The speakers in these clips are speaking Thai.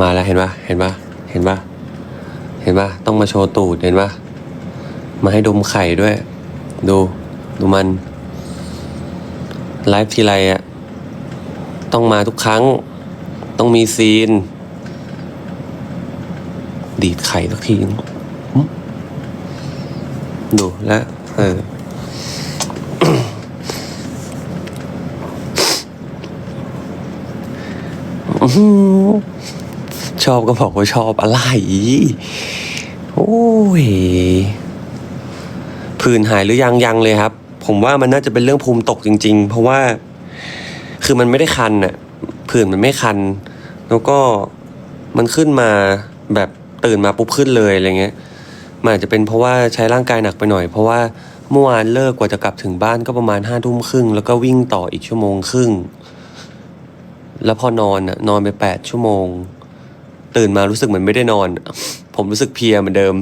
มาแล้วเห็นปะเห็นปะเห็นปะเห็นปะต้องมาโชว์ตูดเห็นปะมาให้ดมไข่ด้วย ดูดูมันไลฟ์ทีไรอะต้องมาทุกครั้ง ต้องมีซีน ดีดไข่สักทีดูแล้วเอออื้อหือ ชอบก็บอกว่าชอบอะไร โอ้ยผื่นหายหรือยังยังเลยครับ ผมว่ามันน่าจะเป็นเรื่องภูมิตกจริง ๆ เพราะว่าคือมันไม่ได้คันน่ะผื่นมันไม่คัน แล้วก็มันขึ้นมาแบบตื่นมาปุ๊บขึ้นเลยอะไรเงี้ยมันอาจจะเป็นเพราะว่าใช้ร่างกายหนักไปหน่อย เพราะว่าเมื่อวานเลิกกว่าจะกลับถึงบ้านก็ประมาณห้าทุ่มครึ่งแล้วก็วิ่งต่ออีกชั่วโมงครึ่ง แล้วพอนอนอะนอนไปแปดชั่วโมง ตื่นมารู้สึกเหมือนไม่ได้นอน ผมรู้สึกเพลียเหมือนเดิม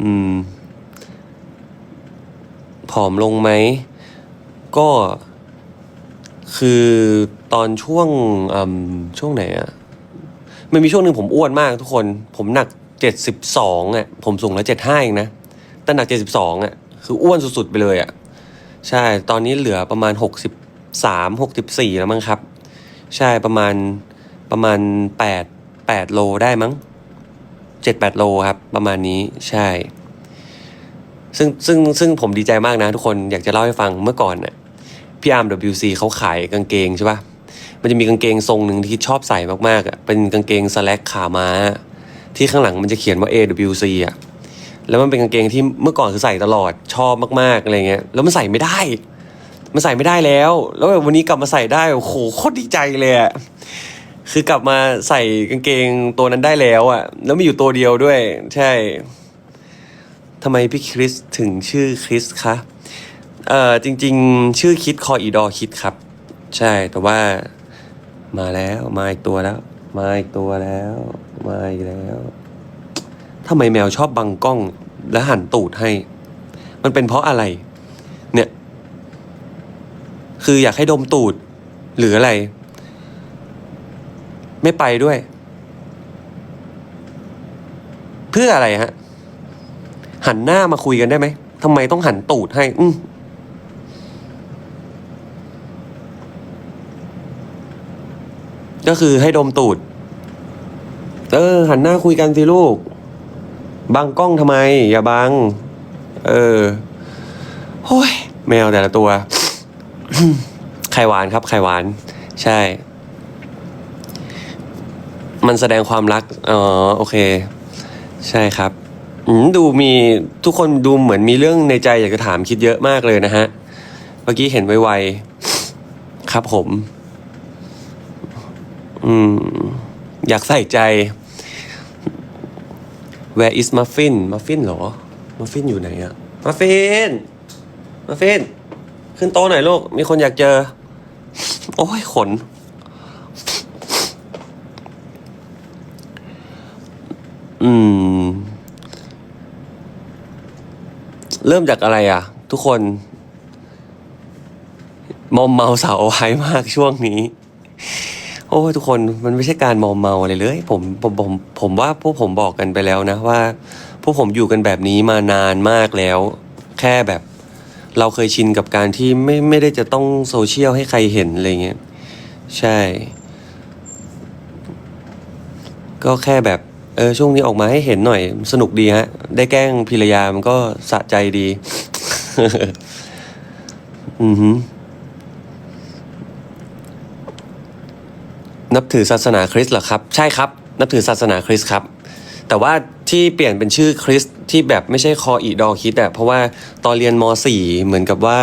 อืม ผอมลงไหม ก็คือตอนช่วงอืมช่วงไหนอะมันมีช่วงหนึ่งผมอ้วนมากทุกคน ผมหนักเจ็ดสิบสองอะ ผมสูงร้อยเจ็ดห้าเองนะ แต่หนักเจ็ดสิบสองอะ คืออ้วนสุดๆไปเลยอะ ใช่ ตอนนี้เหลือประมาณหกสิบสามหกสิบสี่แล้วมั้งครับ ใช่ประมาณประมาณแปด แปดโลได้มั้งเจ็ดแปดโลครับ ประมาณนี้ใช่ ซึ่งซึ่งซึ่งผมดีใจมากนะทุกคนอยากจะเล่าให้ฟังเมื่อก่อนน่ะพี่อาร์ม WC เขาขายกางเกงใช่ปะมันจะมีกางเกงทรงหนึ่งที่ชอบใส่มากๆอะเป็นกางเกงสแลกขาม้า ที่ข้างหลังมันจะเขียนว่า AWC อะแล้วมันเป็นกางเกงที่เมื่อก่อนคือใส่ตลอดชอบมากๆอะไรเงี้ยแล้วมันใส่ไม่ได้ มันใส่ไม่ได้แล้ว แล้วแบบวันนี้กลับมาใส่ได้โอ้โหโคตรดีใจเลยอะ คือกลับมาใส่กางเกงตัวนั้นได้แล้วอะ แล้วมีอยู่ตัวเดียวด้วย ใช่ทำไมพี่คริสถึงชื่อคริสคะเอ่อจริง ๆ ชื่อคิดคออีดอคิดครับ ใช่แต่ว่ามาแล้วมาอีกตัวแล้ว มาอีกตัวแล้ว มาอีกแล้วทำไมแมวชอบบังกล้อง และหันตูดให้ มันเป็นเพราะอะไร เนี่ย คืออยากให้ดมตูด หรืออะไร ไม่ไปด้วย เพื่ออะไรฮะ หันหน้ามาคุยกันได้ไหมทำไมต้องหันตูดให้ อืก็คือให้ดมตูด เออ หันหน้าคุยกันสิลูก บังกล้องทำไม อย่าบัง เออโอ้ยแมวแต่ละตัว ไข่หวานครับ ไข่หวาน ใช่ มันแสดงความรัก อ๋อ โอเค ใช่ครับอืมดูมีทุกคนดูเหมือนมีเรื่องในใจอยากจะถามคิดเยอะมากเลยนะฮะ เมื่อกี้เห็นไวๆครับผม อืม อยากใส่ใจ Where is muffin muffin เหรอ muffin อยู่ไหนอะ muffin muffin ขึ้นโต๊ะหน่อยลูก มีคนอยากเจอ โอ้ยขน อืม เริ่มจากอะไรอะ ทุกคน มอมเมาสาวไว้มากช่วงนี้ โอ้ทุกคนมันไม่ใช่การมอมเมาอะไรเลย ผมผมผมผมว่าพวกผมบอกกันไปแล้วนะว่า พวกผมอยู่กันแบบนี้มานานมากแล้ว แค่แบบ เราเคยชินกับการที่ไม่ไม่ได้จะต้องโซเชียลให้ใครเห็นอะไรเงี้ยใช่ ก็แค่แบบ เออช่วงนี้ออกมาให้เห็นหน่อยสนุกดีฮะ ได้แกล้งพิรยามันก็สะใจดี อือหือนับถือศาสนาคริสต์เหรอครับ ใช่ครับ นับถือศาสนาคริสต์ครับ แต่ว่าที่เปลี่ยนเป็นชื่อคริสต์ที่แบบไม่ใช่คออีดอคิดอะเพราะว่าตอนเรียนม .4 เหมือนกับว่า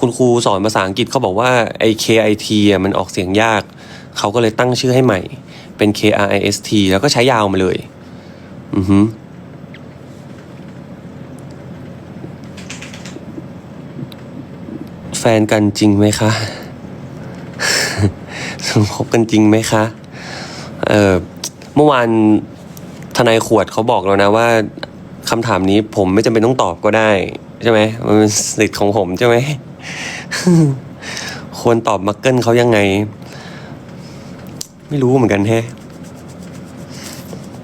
คุณครูสอนภาษาอังกฤษเขาบอกว่าไอ KIT อะมันออกเสียงยาก เขาก็เลยตั้งชื่อให้ใหม่ เป็น KRIST แล้วก็ใช้ยาวมาเลย อือฮึแฟนกันจริงไหมคะคบกันจริงไหมคะ เออเมื่อวานทนายขวดเขาบอกแล้วนะว่าคำถามนี้ผมไม่จำเป็นต้องตอบก็ได้ ใช่ไหมมันเป็นสิทธิ์ของผมใช่ไหมควรตอบมักเกิลเขายังไง ไม่รู้เหมือนกันแฮะ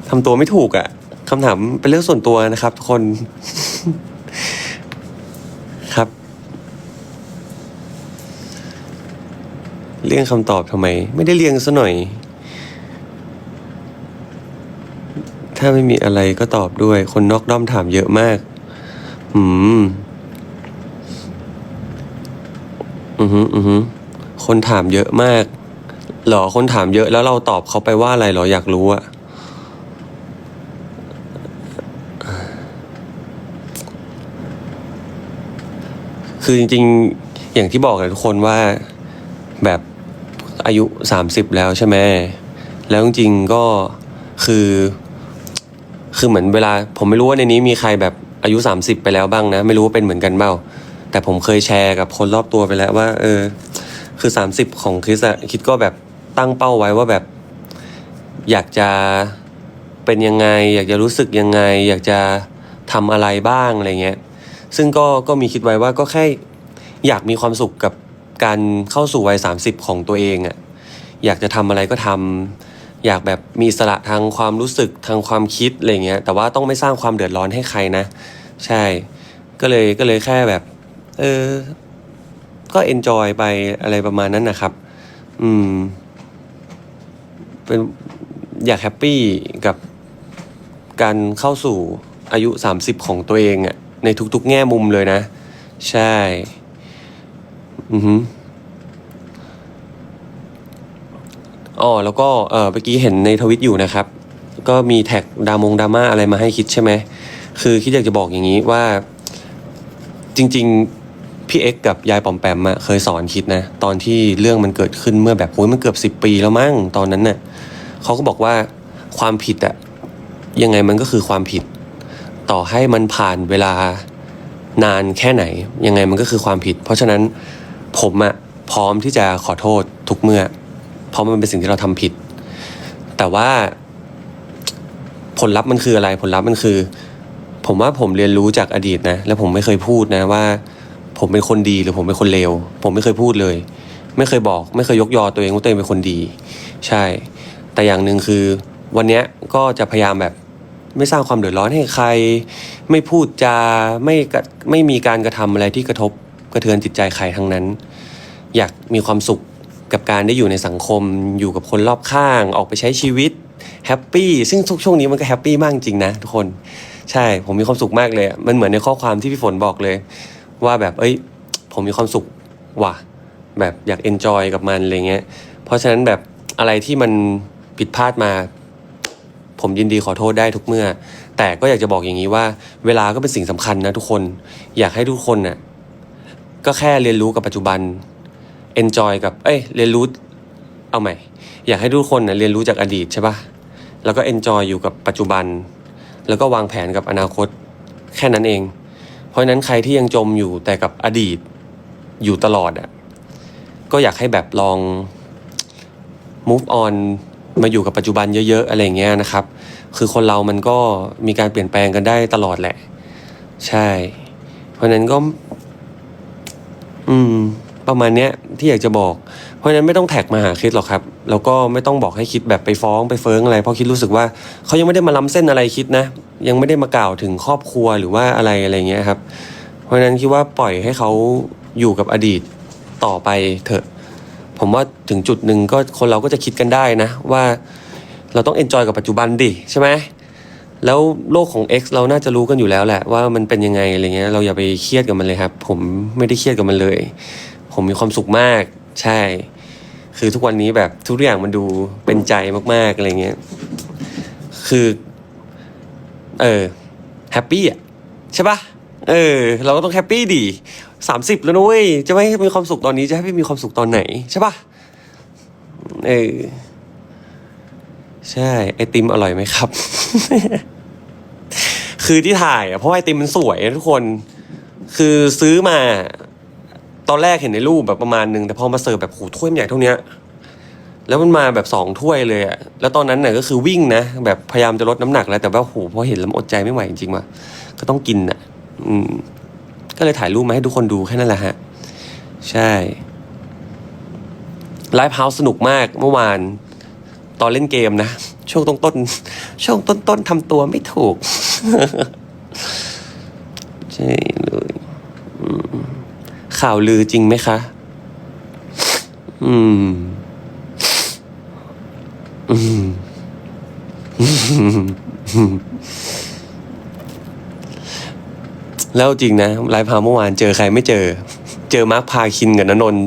ทำตัวไม่ถูกอะ่ะคำถามเป็นเรื่องส่วนตัวนะครับทุกคน ครับเลี่ยงคำตอบทำไม ไม่ได้เลี่ยงซะหน่อย ถ้าไม่มีอะไรก็ตอบด้วย คนนอกด้อมถามเยอะมาก อืม อือฮึอือฮึคนถามเยอะมาก หรอคนถามเยอะแล้วเราตอบเขาไปว่าอะไรหรออยากรู้อะคือจริงๆ อย่างที่บอกเลยทุกคนว่าแบบอายุสามสิบแล้วใช่ไหมแล้วจริงๆก็คือ คือเหมือนเวลา ผมไม่รู้ว่าในนี้มีใครแบบอายุ 30 ไปแล้วบ้างนะ ไม่รู้ว่าเป็นเหมือนกันเปล่า แต่ผมเคยแชร์กับคนรอบตัวไปแล้วว่า เออ คือ 30 ของคริสอะคิดก็แบบ ตั้งเป้าไว้ว่าแบบ อยากจะเป็นยังไง อยากจะรู้สึกยังไง อยากจะทำอะไรบ้างอะไรเงี้ยซึ่งก็ก็มีคิดไว้ว่าก็แค่อยากมีความสุขกับการเข้าสู่วัย30 ของตัวเองอะอยากจะทำอะไรก็ทำอยากแบบมีอิสระทางความรู้สึกทางความคิดอะไรเงี้ยแต่ว่าต้องไม่สร้างความเดือดร้อนให้ใครนะ ใช่ก็เลยก็เลยแค่แบบ เออก็เอนจอยไปอะไรประมาณนั้นนะครับ อืม เป็นอยากแฮปปี้กับการเข้าสู่อายุ 30 ของตัวเองอะในทุกๆ แง่มุมเลยนะ ใช่ อือฮึอ๋อแล้วก็เออเมื่อกี้เห็นในทวิตอยู่นะครับ ก็มีแท็กดามงดราม่าอะไรมาให้คิดใช่ไหม คือคิดอยากจะบอกอย่างนี้ว่าจริง ๆ พี่เอ็กกับยายปอมแปมอะเคยสอนคิดนะ ตอนที่เรื่องมันเกิดขึ้นเมื่อแบบโอ้ยมันเกือบสิบปีแล้วมั้งตอนนั้นน่ะเขาก็บอกว่าความผิดอะยังไงมันก็คือความผิด ต่อให้มันผ่านเวลานานแค่ไหน ยังไงมันก็คือความผิด เพราะฉะนั้นผมอะพร้อมที่จะขอโทษทุกเมื่อ เพราะมันเป็นสิ่งที่เราทำผิด แต่ว่าผลลัพธ์มันคืออะไรผลลัพธ์มันคือ ผมว่าผมเรียนรู้จากอดีตนะ แล้วผมไม่เคยพูดนะว่า ผมเป็นคนดีหรือผมเป็นคนเลวผมไม่เคยพูดเลย ไม่เคยบอก ไม่เคยยกยอตัวเองว่าตัวเองเป็นคนดี ใช่ แต่อย่างหนึ่งคือ วันนี้ก็จะพยายามแบบไม่สร้างความเดือดร้อนให้ใคร ไม่พูดจาไม่ไม่มีการกระทำอะไรที่กระทบกระเทือนจิตใจใครทั้งนั้น อยากมีความสุขกับการได้อยู่ในสังคม อยู่กับคนรอบข้าง ออกไปใช้ชีวิตแฮปปี้ซึ่งทุกช่วงนี้มันก็แฮปปี้มากจริงนะทุกคน ใช่ผมมีความสุขมากเลย มันเหมือนในข้อความที่พี่ฝนบอกเลย ว่าแบบเอ้ยผมมีความสุขว่ะแบบอยากเอนจอยกับมันอะไรเงี้ยเพราะฉะนั้นแบบอะไรที่มันผิดพลาดมา ผมยินดีขอโทษได้ทุกเมื่อ แต่ก็อยากจะบอกอย่างนี้ว่า เวลาก็เป็นสิ่งสำคัญนะทุกคนอยากให้ทุกคนน่ะก็แค่เรียนรู้กับปัจจุบัน enjoy กับเอ้ยเรียนรู้เอาใหม่ อยากให้ทุกคนน่ะเรียนรู้จากอดีตใช่ปะแล้วก็ enjoy อยู่กับปัจจุบัน แล้วก็วางแผนกับอนาคตแค่นั้นเอง เพราะนั้นใครที่ยังจมอยู่แต่กับอดีตอยู่ตลอดอะก็อยากให้แบบลอง move on มาอยู่กับปัจจุบันเยอะๆ อะไรเงี้ยนะครับ คือคนเรามันก็มีการเปลี่ยนแปลงกันได้ตลอดแหละ ใช่ เพราะนั้นก็ อืม ประมาณเนี้ยที่อยากจะบอก เพราะฉะนั้นไม่ต้องแท็กมาหาคิดหรอกครับ แล้วก็ไม่ต้องบอกให้คิดแบบไปฟ้องไปเฟิงอะไร เพราะคิดรู้สึกว่าเขายังไม่ได้มาล้ำเส้นอะไรคิดนะ ยังไม่ได้มากล่าวถึงครอบครัวหรือว่าอะไรอะไรเงี้ยครับ เพราะฉะนั้นคิดว่าปล่อยให้เขาอยู่กับอดีตต่อไปเถอะ ผมว่าถึงจุดหนึ่งก็คนเราก็จะคิดกันได้นะ ว่าเราต้องเอนจอยกับปัจจุบันดิใช่ไหมแล้วโลกของ X เราน่าจะรู้กันอยู่แล้วแหละว่ามันเป็นยังไงอะไรเงี้ยเราอย่าไปเครียดกับมันเลยครับ ผมไม่ได้เครียดกับมันเลย ผมมีความสุขมาก ใช่ คือทุกวันนี้แบบทุกอย่างมันดูเป็นใจมากๆอะไรเงี้ยคือ เออแฮปปี้อะใช่ปะเออ เราก็ต้องแฮปปี้ดีสามสิบแล้วนุ้ยจะไม่ให้มีความสุขตอนนี้จะให้พี่มีความสุขตอนไหนใช่ปะเออใช่ ไอติมอร่อยไหมครับ คือที่ถ่ายอะเพราะไอติมมันสวยทุกคน คือซื้อมา ตอนแรกเห็นในรูปแบบประมาณหนึ่งแต่พอมาเสิร์ฟแบบโหถ้วยมันใหญ่เท่านี้ แล้วมันมาแบบสองถ้วยเลยอะแล้วตอนนั้นเนี่ยก็คือวิ่งนะแบบพยายามจะลดน้ำหนักแล้วแต่ว่าโหพอเห็นแล้วมันอดใจไม่ไหวจริงๆว่ะก็ต้องกินอะอืม ก็เลยถ่ายรูปมาให้ทุกคนดูแค่นั้นแหละฮะ ใช่ไลฟ์เฮาส์สนุกมากเมื่อวาน ตอนเล่นเกมนะ ช่วงต้นต้นช่วงต้นต้นๆทำตัวไม่ถูก ใช่เลยข่าวลือจริงไหมคะ อืม แล้วจริงนะไลฟ์พาเมื่อวานเจอใครไม่เจอ เจอมาร์คพาคินกับนนนท์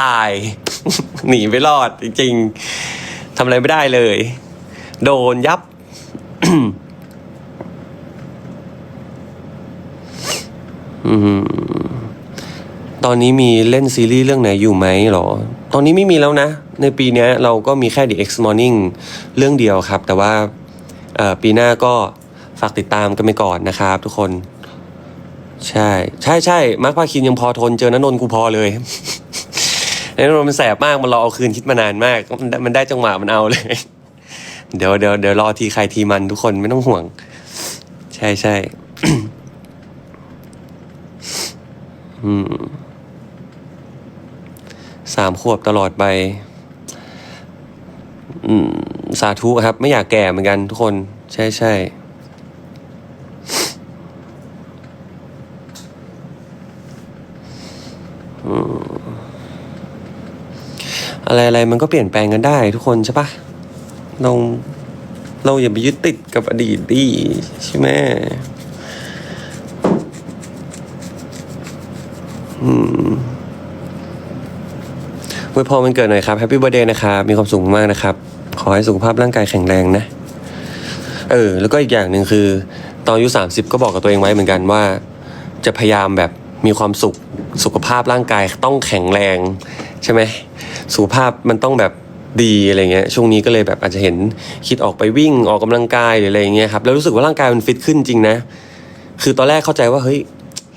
ตาย หนีไม่รอด จริงๆทำอะไรไม่ได้เลย โดนยับอืมตอนนี้มีเล่นซีรีส์เรื่องไหนอยู่ไหมหรอ ตอนนี้ไม่มีแล้วนะ ในปีนี้เราก็มีแค่ The X Morning เรื่องเดียวครับ แต่ว่าปีหน้าก็ฝากติดตามกันไปก่อนนะครับ ทุกคน ใช่ ใช่ใช่มาร์คพาคินยังพอทนเจอนนนนกูพอเลยนนนนมันแสบมากมันรอเอาคืนคิดมานานมากมันได้มันได้จังหวะมันเอาเลย เดี๋ยวเดี๋ยวเดี๋ยวรอทีใครทีมันทุกคนไม่ต้องห่วง ใช่ใช่อืมสามขวบตลอดไป อืม สาธุครับ ไม่อยากแก่เหมือนกันทุกคน ใช่ใช่อืมอะไรอะไรมันก็เปลี่ยนแปลงกันได้ทุกคนใช่ปะเราเราอย่าไปยึดติดกับอดีตดิใช่ไหม อวยพรมันเกิดหน่อยครับแฮปปี้เบ t ร์เดย์นะครับ มีความสุขมากนะครับ ขอให้สุขภาพร่างกายแข็งแรงนะ เออ แล้วก็อีกอย่างหนึ่งคือ ตอนอายุสามสิบก็บอกกับตัวเองไว้เหมือนกันว่า จะพยายามแบบมีความสุขสุขภาพร่างกายต้องแข็งแรง ใช่ไหมสุขภาพมันต้องแบบดีอะไรเงี้ยช่วงนี้ก็เลยแบบอาจจะเห็นคิดออกไปวิ่งออกกำลังกายหรืออะไรเงี้ยครับแล้วรู้สึกว่าร่างกายมันฟิตขึ้นจริงนะ คือตอนแรกเข้าใจว่าเฮ้ย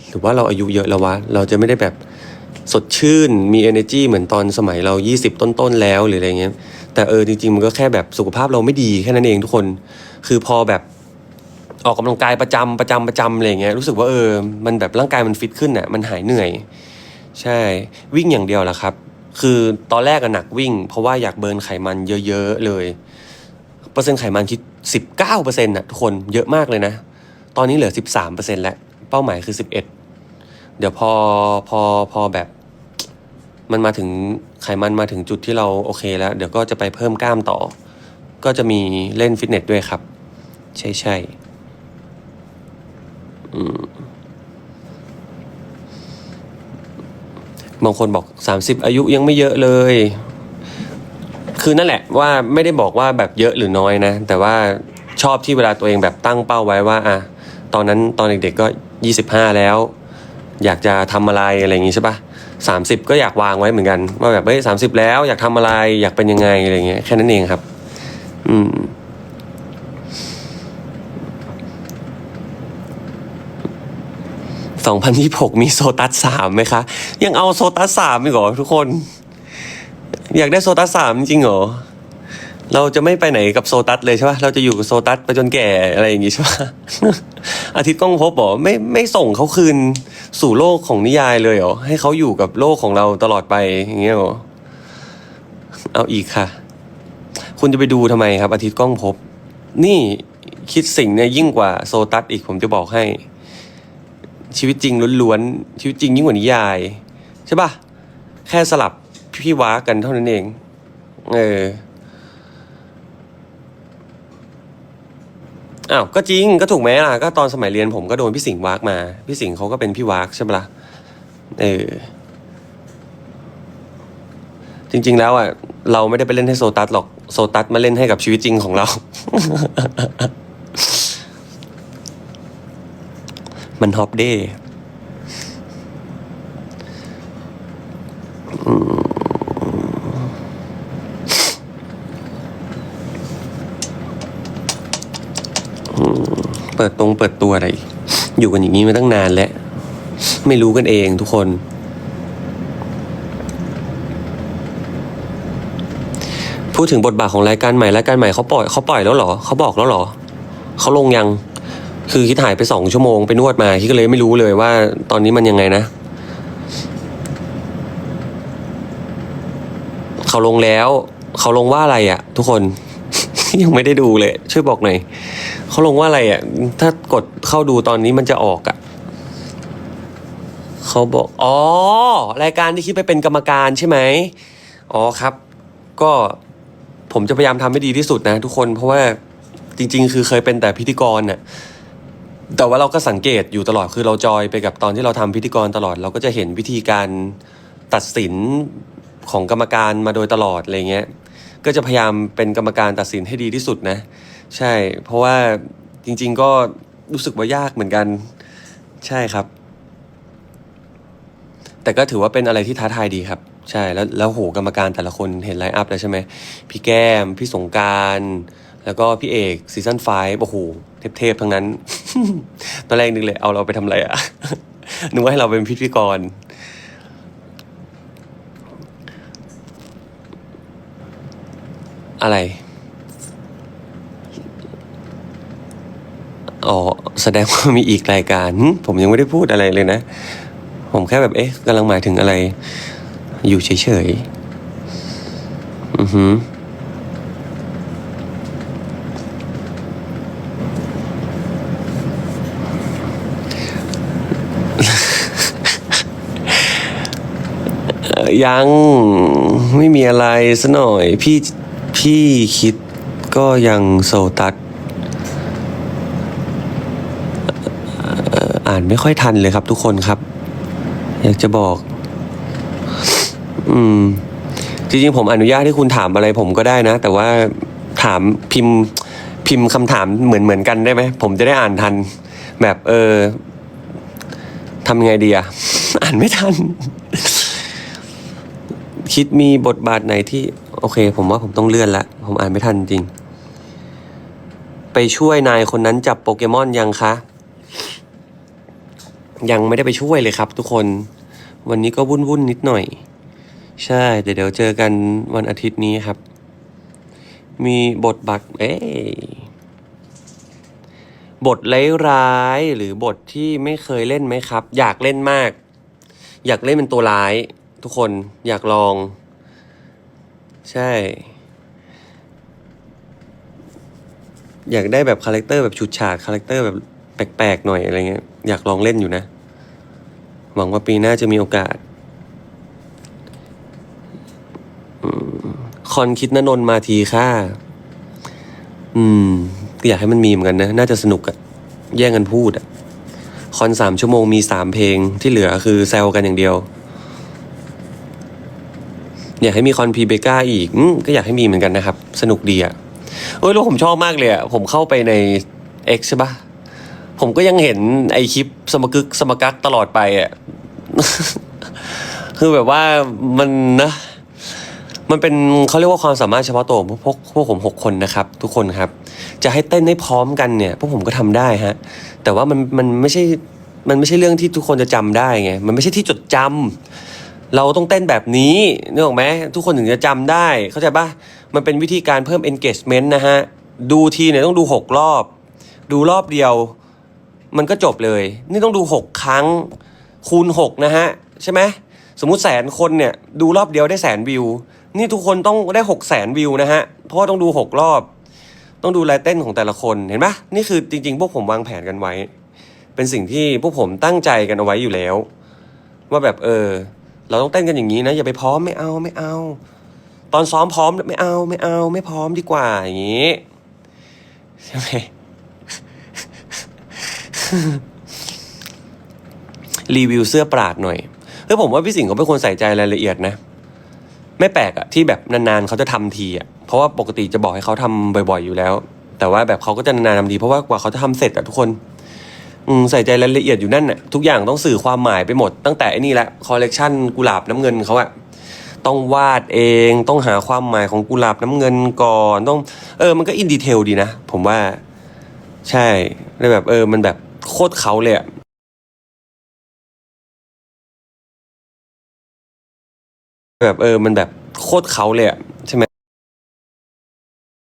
หรือว่าเราอายุเยอะแล้ววะเราจะไม่ได้แบบ สดชื่นมี energy เหมือนตอนสมัยเรา 20 ต้นๆแล้วหรืออะไรเงี้ยแต่เออจริงๆ มันก็แค่แบบสุขภาพเราไม่ดีแค่นั้นเองทุกคน คือพอแบบออกกำลังกายประจำประจำประจำอะไรเงี้ยรู้สึกว่าเออมันแบบร่างกายมันฟิตขึ้นอะมันหายเหนื่อย ใช่วิ่งอย่างเดียวแหละครับ คือตอนแรกอะหนักวิ่ง เพราะว่าอยากเบิร์นไขมันเยอะๆเลย เปอร์เซ็นต์ไขมันคิดสิบเก้าเปอร์เซ็นต์ะทุกคนเยอะมากเลยนะ ตอนนี้เหลือสิบสามเปอร์เซ็นต์แล้วเป้าหมายคือสิบเอ็ดเดี๋ยวพอพอพอแบบ มันมาถึงไขมันมาถึงจุดที่เราโอเคแล้ว เดี๋ยวก็จะไปเพิ่มกล้ามต่อ ก็จะมีเล่นฟิตเนสด้วยครับ ใช่ใช่บางคนบอกสามสิบอายุยังไม่เยอะเลย คือนั่นแหละว่าไม่ได้บอกว่าแบบเยอะหรือน้อยนะ แต่ว่าชอบที่เวลาตัวเองแบบตั้งเป้าไว้ว่าอะตอนนั้นตอนเด็กๆก็ยี่สิบห้าแล้ว อยากจะทำอะไรอะไรอย่างงี้ใช่ปะ สามสิบก็อยากวางไว้เหมือนกันว่าแบบเฮ้ยสามสิบแล้วอยากทำอะไรอยากเป็นยังไงอะไรเงี้ยแค่นั้นเองครับ อืมสองพันยี่หกมีโซตัสสามไหมคะ ยังเอาโซตัสสามอีกเหรอทุกคน อยากได้โซตัสสามจริงเหรอ เราจะไม่ไปไหนกับโซตัสเลยใช่ปะเราจะอยู่กับโซตัสไปจนแก่อะไรอย่างงี้ใช่ปะอาทิตย์ก้องพบบอกไม่ไม่ส่งเขาคืนสู่โลกของนิยายเลยเหรอให้เขาอยู่กับโลกของเราตลอดไปอย่างเงี้ยเหรอเอาอีกค่ะ คุณจะไปดูทำไมครับ อาทิตย์ก้องพบ นี่คิดสิ่งเนี่ยยิ่งกว่าโซตัสอีกผมจะบอกให้ ชีวิตจริงล้วนๆชีวิตจริงยิ่งกว่านิยายใช่ปะแค่สลับพี่ว้ากันเท่านั้นเอง เออ อ้าวก็จริงก็ถูกไหมล่ะก็ตอนสมัยเรียนผมก็โดนพี่สิงห์วากมา พี่สิงห์เขาก็เป็นพี่วากใช่ปะล่ะเออจริง ๆ แล้วอะเราไม่ได้ไปเล่นให้โซตัสหรอกโซตัสมาเล่นให้กับชีวิตจริงของเรา มันฮอปเด้อื เปิดตรงเปิดตัวอะไร อยู่กันอย่างนี้มาตั้งนานแล้ว ไม่รู้กันเองทุกคน พูดถึงบทบาทของรายการใหม่รายการใหม่เขาปล่อยเขาปล่อยแล้วเหรอเขาบอกแล้วเหรอเขาลงยัง คือคิดหายไปสองชั่วโมงไปนวดมาคิดก็เลยไม่รู้เลยว่าตอนนี้มันยังไงนะเขาลงแล้ว เขาลงว่าอะไรอะ่ะทุกคน ยังไม่ได้ดูเลย ช่วยบอกหน่อยเขาลงว่าอะไรอะ ถ้ากดเข้าดูตอนนี้มันจะออกอะเขาบอก อ๋อ รายการที่คิดไปเป็นกรรมการใช่ไหมอ๋อครับ ก็ผมจะพยายามทำให้ดีที่สุดนะ ทุกคนเพราะว่าจริง ๆ คือเคยเป็นแต่พิธีกรน่ะแต่ว่าเราก็สังเกตอยู่ตลอดคือเราจอยไปกับตอนที่เราทำพิธีกรตลอด เราก็จะเห็นวิธีการตัดสินของกรรมการมาโดยตลอดอะไรเงี้ย ก็จะพยายามเป็นกรรมการตัดสินให้ดีที่สุดนะ ใช่ เพราะว่าจริง ๆ ก็รู้สึกว่ายากเหมือนกัน ใช่ครับ แต่ก็ถือว่าเป็นอะไรที่ท้าทายดีครับ ใช่แล้วแล้วโหกรรมการแต่ละคนเห็นไลน์อัพแล้วใช่ไหมพี่แก้ม พี่สงการแล้วก็พี่เอกซีซั่นไฟโอ้โหเทพๆทั้งนั้น ตอนแรกนึกเลยเอาเราไปทำอะไรอะนึกว่าให้เราเป็นพิธีกร อะไร อ๋อ แสดงว่ามีอีกรายการ ผมยังไม่ได้พูดอะไรเลยนะ ผมแค่แบบ เอ๊ะกำลังหมายถึงอะไร อยู่เฉยๆ อือหือยังไม่มีอะไรซะหน่อย พี่ พี่คิดก็ยังโซตัสอ่านไม่ค่อยทันเลยครับทุกคนครับ อยากจะบอก อืม จริงๆผมอนุญาตให้คุณถามอะไรผมก็ได้นะ แต่ว่าถามพิมพ์พิมพ์คำถามเหมือนเหมือนกันได้ไหม ผมจะได้อ่านทัน แบบเออทำไงดีอะอ่านไม่ทัน คิดมีบทบาทไหนที่ โอเค ผมว่าผมต้องเลื่อนละ ผมอ่านไม่ทันจริง ไปช่วยนายคนนั้นจับโปเกมอนยังคะ ยังไม่ได้ไปช่วยเลยครับทุกคน วันนี้ก็วุ่นวุ่นนิดหน่อย ใช่ เดี๋ยวเดี๋ยวเจอกันวันอาทิตย์นี้ครับ มีบทบาทเอ้ยบทร้ายหรือบทที่ไม่เคยเล่นไหมครับ อยากเล่นมาก อยากเล่นเป็นตัวร้าย ทุกคนอยากลอง ใช่ อยากได้แบบคาแรคเตอร์แบบฉุดฉาดคาแรคเตอร์แบบแปลกๆหน่อยอะไรเงี้ย อยากลองเล่นอยู่นะ หวังว่าปีหน้าจะมีโอกาสอคอนคิดนนนท์มาทีค่ะ อืมก็อยากให้มันมีเหมือนกันนะ น่าจะสนุกอะแย่งกันพูดอะคอนสามชั่วโมงมีสามเพลงที่เหลือคือแซวกันอย่างเดียว อยากให้มีคอนพีเบก้าอีกอก็อยากให้มีเหมือนกันนะครับ สนุกดีอะเอ้ยแล้วผมชอบมากเลยอะผมเข้าไปใน X ใช่ปะผมก็ยังเห็นไอคลิปสมกึกสมกักตลอดไปอะคือแบบว่ามันนะมันเป็นเขาเรียกว่าความสามารถเฉพาะตัวของพวกพวกผมหกคนนะครับ ทุกคนครับ จะให้เต้นให้พร้อมกันเนี่ย พวกผมก็ทำได้ฮะ แต่ว่ามันมันไม่ใช่มันไม่ใช่เรื่องที่ทุกคนจะจำได้ไงมันไม่ใช่ที่จดจำ เราต้องเต้นแบบนี้นึกออกไหมทุกคนถึงจะจำได้ เข้าใจปะมันเป็นวิธีการเพิ่ม engagement นะฮะ ดูทีเนี่ยต้องดูหกรอบ ดูรอบเดียว มันก็จบเลย นี่ต้องดูหกครั้ง คูณหกนะฮะ ใช่ไหมสมมุติแสนคนเนี่ย ดูรอบเดียวได้แสนวิว นี่ทุกคนต้องได้หกแสนวิวนะฮะ เพราะต้องดูหกรอบ ต้องดูลายเต้นของแต่ละคนเห็นปะนี่คือจริง ๆ พวกผมวางแผนกันไว้ เป็นสิ่งที่พวกผมตั้งใจกันเอาไว้อยู่แล้ว ว่าแบบเออ เราต้องเต้นกันอย่างนี้นะ อย่าไปพร้อมไม่เอาไม่เอา ตอนซ้อมพร้อมไม่เอาไม่เอา ไม่พร้อมดีกว่าอย่างนี้ใช่ไหมรีวิวเสื้อปราดหน่อยเฮ้ยผมว่าพี่สิงห์เขาเป็นคนใส่ใจรายละเอียดนะ ไม่แปลกอะที่แบบนานๆเขาจะทำทีอะเพราะว่าปกติจะบอกให้เขาทำบ่อย ๆอยู่แล้ว แต่ว่าแบบเขาก็จะนานๆทำทีเพราะว่ากว่าเขาจะทำเสร็จอะทุกคน อืมใส่ใจรายละเอียดอยู่นั่นน่ะทุกอย่างต้องสื่อความหมายไปหมด ตั้งแต่ไอ้นี่แหละคอลเลกชันกุหลาบน้ำเงินเขาอะต้องวาดเองต้องหาความหมายของกุหลาบน้ำเงินก่อนต้องเออมันก็อินดีเทลดีนะ ผมว่า ใช่แล้วแบบเออ มันแบบโคตรเขาเลยอะแบบเออ มันแบบโคตรเขาเลยอะใช่ไหม